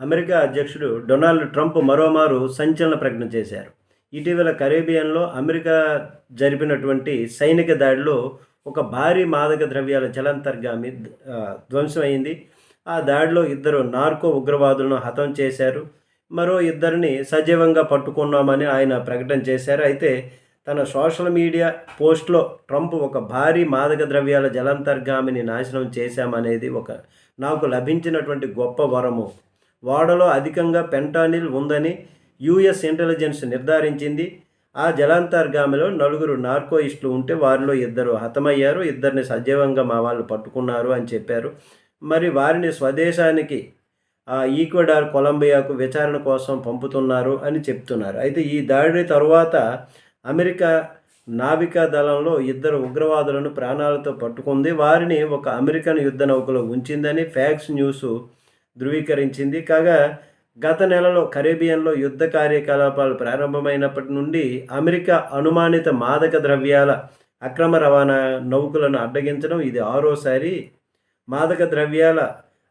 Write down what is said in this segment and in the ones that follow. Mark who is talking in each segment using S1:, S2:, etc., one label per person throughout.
S1: America అధ్యక్షుడు Donald Trump మరోమారు సంచలన ప్రకటన చేశారు. ఇటీవల కరేబియన్లో అమెరికా జరిపినటువంటి సైనిక దాడిలో ఒక భారీ మాదక ద్రవ్యాల జలాంతర్గామి ధ్వంసమైంది ఆ దాడిలో ఇద్దరు నార్కో ఉగ్రవాదులను హతం చేశారు. మరో ఇద్దరిని సజీవంగా పట్టుకున్నామని ఆయన ప్రకటన చేశారు. అయితే తన సోషల్ మీడియా పోస్ట్లో ట్రంప్ ఒక భారీ మాదక ద్రవ్యాల జలాంతర్గామిని నాశనం చేశామనేది ఒక నాకు లభించినటువంటి గొప్ప వరము. వాడలో అధికంగా పెంటానిల్ ఉందని యుఎస్ ఇంటెలిజెన్స్ నిర్ధారించింది. ఆ జలాంతర్గామిలో నలుగురు నార్కోయిస్టులు ఉంటే వారిలో ఇద్దరు హతమయ్యారు ఇద్దరిని సజీవంగా మా వాళ్ళు పట్టుకున్నారు అని చెప్పారు. మరి వారిని స్వదేశానికి ఈక్వెడార్ కొలంబియాకు విచారణ కోసం పంపుతున్నారు అని చెప్తున్నారు. అయితే ఈ దాడి తరువాత అమెరికా నావికా దళంలో ఇద్దరు ఉగ్రవాదులను ప్రాణాలతో పట్టుకుంది. వారిని ఒక అమెరికన్ యుద్ధ నౌకలో ఉంచిందని ఫ్యాక్స్ న్యూస్ ధృవీకరించింది. కాగా గత నెలలో కరేబియన్లో యుద్ధ కార్యకలాపాలు ప్రారంభమైనప్పటి నుండి అమెరికా అనుమానిత మాదక ద్రవ్యాల అక్రమ రవాణా నౌకలను అడ్డగించడం ఇది ఆరోసారి. మాదక ద్రవ్యాల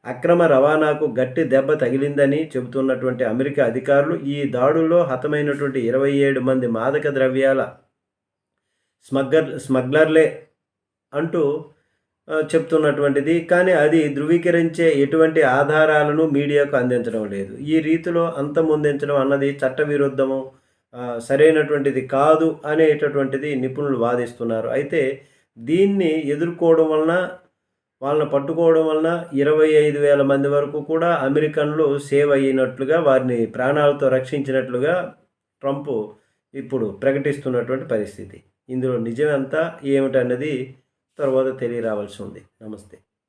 S1: అక్రమ రవాణాకు గట్టి దెబ్బ తగిలిందని చెబుతున్నటువంటి అమెరికా అధికారులు ఈ దాడుల్లో హతమైనటువంటి ఇరవై ఏడు మంది మాదక ద్రవ్యాల స్మగ్గర్ స్మగ్లర్లే అంటూ చెప్తున్నటువంటిది. కానీ అది ధృవీకరించే ఎటువంటి ఆధారాలను మీడియాకు అందించడం లేదు. ఈ రీతిలో అంతమొందించడం అన్నది చట్టవిరుద్ధము సరైనటువంటిది కాదు అనేటటువంటిది నిపుణులు వాదిస్తున్నారు. అయితే దీన్ని ఎదుర్కోవడం వలన వాళ్ళని పట్టుకోవడం వలన ఇరవై ఐదు వేల మంది వరకు కూడా అమెరికన్లు సేవ్ అయినట్లుగా వారిని ప్రాణాలతో రక్షించినట్లుగా ట్రంప్ ఇప్పుడు ప్రకటిస్తున్నటువంటి పరిస్థితి. ఇందులో నిజమంతా ఏమిటన్నది తర్వాత తెలియరావాల్సి ఉంది. నమస్తే.